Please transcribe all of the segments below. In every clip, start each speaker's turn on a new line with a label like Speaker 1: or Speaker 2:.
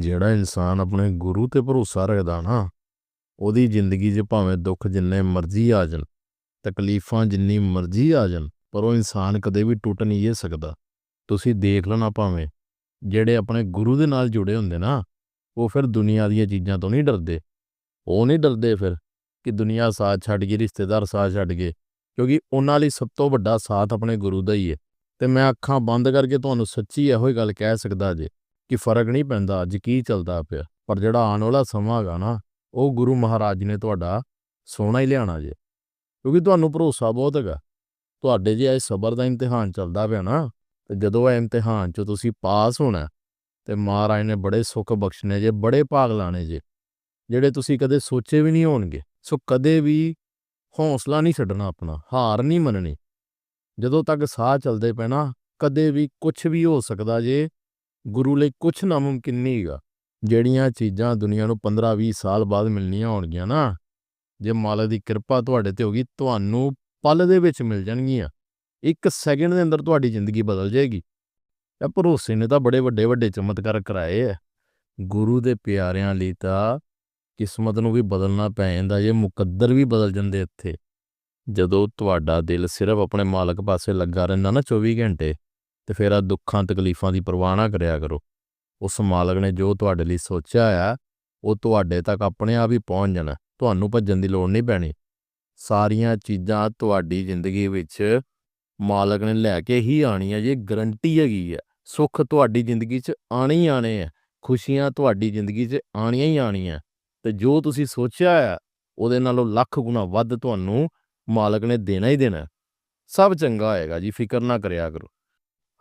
Speaker 1: ਜਿਹੜਾ ਇਨਸਾਨ ਆਪਣੇ ਗੁਰੂ ਤੇ ਭਰੋਸਾ ਰੱਖਦਾ ਨਾ, ਉਹਦੀ ਜ਼ਿੰਦਗੀ 'ਚ ਭਾਵੇਂ ਦੁੱਖ ਜਿੰਨੇ ਮਰਜ਼ੀ ਆ ਜਾਣ, ਤਕਲੀਫਾਂ ਜਿੰਨੀ ਮਰਜ਼ੀ ਆ ਜਾਣ, ਪਰ ਉਹ ਇਨਸਾਨ ਕਦੇ ਵੀ ਟੁੱਟ ਨਹੀਂ ਇਹ ਸਕਦਾ। ਤੁਸੀਂ ਦੇਖ ਲੈਣਾ ਭਾਵੇਂ, ਜਿਹੜੇ ਆਪਣੇ ਗੁਰੂ ਦੇ ਨਾਲ ਜੁੜੇ ਹੁੰਦੇ ਨਾ, ਉਹ ਫਿਰ ਦੁਨੀਆ ਦੀਆਂ ਚੀਜ਼ਾਂ ਤੋਂ ਨਹੀਂ ਡਰਦੇ। ਉਹ ਨਹੀਂ ਡਰਦੇ ਫਿਰ ਕਿ ਦੁਨੀਆ ਸਾਥ ਛੱਡ ਗਈ, ਰਿਸ਼ਤੇਦਾਰ ਸਾਥ ਛੱਡ ਗਏ, ਕਿਉਂਕਿ ਉਹਨਾਂ ਲਈ ਸਭ ਤੋਂ ਵੱਡਾ ਸਾਥ ਆਪਣੇ ਗੁਰੂ ਦਾ ਹੀ ਹੈ। ਤੇ ਮੈਂ ਅੱਖਾਂ ਬੰਦ ਕਰਕੇ ਤੁਹਾਨੂੰ ਸੱਚੀ ਇਹੋ ਹੀ ਗੱਲ ਕਹਿ ਸਕਦਾ ਜੇ ਕਿ ਫ਼ਰਕ ਨਹੀਂ ਪੈਂਦਾ, ਅੱਜ ਕੀ ਚੱਲਦਾ ਪਿਆ। ਪਰ ਜਿਹੜਾ ਆਉਣ ਵਾਲਾ ਸਮਾਂ ਹੈਗਾ ਨਾ, ਉਹ ਗੁਰੂ ਮਹਾਰਾਜ ਨੇ ਤੁਹਾਡਾ ਸੋਨਾ ਹੀ ਲਿਆਣਾ ਜੇ। ਕਿਉਂਕਿ ਤੁਹਾਨੂੰ ਭਰੋਸਾ ਬਹੁਤ ਹੈਗਾ। ਤੁਹਾਡੇ ਜੇ ਇਹ ਸਬਰ ਦਾ ਇਮਤਿਹਾਨ ਚੱਲਦਾ ਪਿਆ ਨਾ, ਤੇ ਜਦੋਂ ਇਹ ਇਮਤਿਹਾਨ 'ਚੋਂ ਤੁਸੀਂ ਪਾਸ ਹੋਣਾ, ਤੇ ਮਹਾਰਾਜ ਨੇ ਬੜੇ ਸੁੱਖ ਬਖਸ਼ਣੇ ਜੇ, ਬੜੇ ਭਾਗ ਲਾਣੇ ਜੇ, ਜਿਹੜੇ ਤੁਸੀਂ ਕਦੇ ਸੋਚੇ ਵੀ ਨਹੀਂ ਹੋਣਗੇ। ਸੋ ਕਦੇ ਵੀ ਹੌਸਲਾ ਨਹੀਂ ਛੱਡਣਾ ਆਪਣਾ, ਹਾਰ ਨਹੀਂ ਮੰਨਣੀ। ਜਦੋਂ ਤੱਕ ਸਾਹ ਚੱਲਦੇ ਪਏ ਨਾ, ਕਦੇ ਵੀ ਕੁਝ ਵੀ ਹੋ ਸਕਦਾ ਜੇ ਗੁਰੂ ਲਈ ਕੁਝ ਨਾਮੁਮਕਿਨ ਨਹੀਂ ਹੈਗਾ ਜਿਹੜੀਆਂ ਚੀਜ਼ਾਂ ਦੁਨੀਆ ਨੂੰ 15-20 ਸਾਲ ਬਾਅਦ ਮਿਲਣੀਆਂ ਹੋਣਗੀਆਂ ਨਾ, ਜੇ ਮਾਲਕ ਦੀ ਕਿਰਪਾ ਤੁਹਾਡੇ ਤੇ ਹੋਗੀ ਤੁਹਾਨੂੰ ਪਲ ਦੇ ਵਿੱਚ ਮਿਲ ਜਾਣਗੀਆਂ। ਇੱਕ ਸੈਕਿੰਡ ਦੇ ਅੰਦਰ ਤੁਹਾਡੀ ਜ਼ਿੰਦਗੀ ਬਦਲ ਜਾਏਗੀ। ਇਹ ਭਰੋਸੇ ਨੇ ਤਾਂ ਬੜੇ ਵੱਡੇ ਵੱਡੇ ਚਮਤਕਾਰ ਕਰਾਏ ਐ ਗੁਰੂ ਦੇ ਪਿਆਰਿਆਂ ਲਈ ਤਾਂ ਕਿਸਮਤ ਨੂੰ ਵੀ ਬਦਲਣਾ ਪੈ ਜਾਂਦਾ, ਜੇ ਮੁਕੱਦਰ ਵੀ ਬਦਲ ਜਾਂਦੇ ਇੱਥੇ। ਜਦੋਂ ਤੁਹਾਡਾ ਦਿਲ ਸਿਰਫ ਆਪਣੇ ਮਾਲਕ ਪਾਸੇ ਲੱਗਾ ਰਹਿੰਦਾ ਨਾ 24 ਘੰਟੇ ਤੇ ਫਿਰ ਆ ਦੁੱਖਾਂ, ਤਕਲੀਫਾਂ ਦੀ ਪਰਵਾਹ ਨਾ ਕਰਿਆ ਕਰੋ। ਉਸ ਮਾਲਕ ਨੇ ਜੋ ਤੁਹਾਡੇ ਲਈ ਸੋਚਿਆ ਆ, ਉਹ ਤੁਹਾਡੇ ਤੱਕ ਆਪਣੇ ਆਪ ਹੀ ਪਹੁੰਚ ਜਾਣਾ। ਤੁਹਾਨੂੰ ਭੱਜਣ ਦੀ ਲੋੜ ਨਹੀਂ ਪੈਣੀ। ਸਾਰੀਆਂ ਚੀਜ਼ਾਂ ਤੁਹਾਡੀ ਜ਼ਿੰਦਗੀ ਵਿੱਚ ਮਾਲਕ ਨੇ ਲੈ ਕੇ ਹੀ ਆਣੀਆਂ ਜੇ ਗਰੰਟੀ ਹੈਗੀ ਹੈ ਸੁੱਖ ਤੁਹਾਡੀ ਜ਼ਿੰਦਗੀ 'ਚ ਆਣੇ ਹੀ ਆਣੇ ਆ। ਖੁਸ਼ੀਆਂ ਤੁਹਾਡੀ ਜ਼ਿੰਦਗੀ 'ਚ ਆਣੀਆਂ ਹੀ ਆਣੀਆਂ ਤੇ ਜੋ ਤੁਸੀਂ ਸੋਚਿਆ ਆ, ਉਹਦੇ ਨਾਲੋਂ ਲੱਖ ਗੁਣਾ ਵੱਧ ਤੁਹਾਨੂੰ ਮਾਲਕ ਨੇ ਦੇਣਾ ਹੀ ਦੇਣਾ। ਸਭ ਚੰਗਾ ਹੋਏਗਾ ਜੀ, ਫਿਕਰ ਨਾ ਕਰਿਆ ਕਰੋ।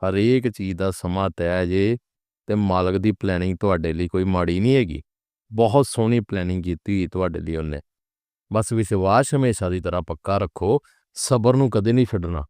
Speaker 1: ਹਰੇਕ ਚੀਜ਼ ਦਾ ਸਮਾਂ ਤੈਅ ਜੇ ਤੇ ਮਾਲਕ ਦੀ ਪਲੈਨਿੰਗ ਤੁਹਾਡੇ ਲਈ ਕੋਈ ਮਾੜੀ ਨਹੀਂ ਹੈਗੀ। ਬਹੁਤ ਸੋਹਣੀ ਪਲੈਨਿੰਗ ਕੀਤੀ ਹੋਈ ਤੁਹਾਡੇ ਲਈ ਉਹਨੇ। ਬਸ ਵਿਸ਼ਵਾਸ ਹਮੇਸ਼ਾ ਦੀ ਤਰ੍ਹਾਂ ਪੱਕਾ ਰੱਖੋ, ਸਬਰ ਨੂੰ ਕਦੇ ਨਹੀਂ ਛੱਡਣਾ।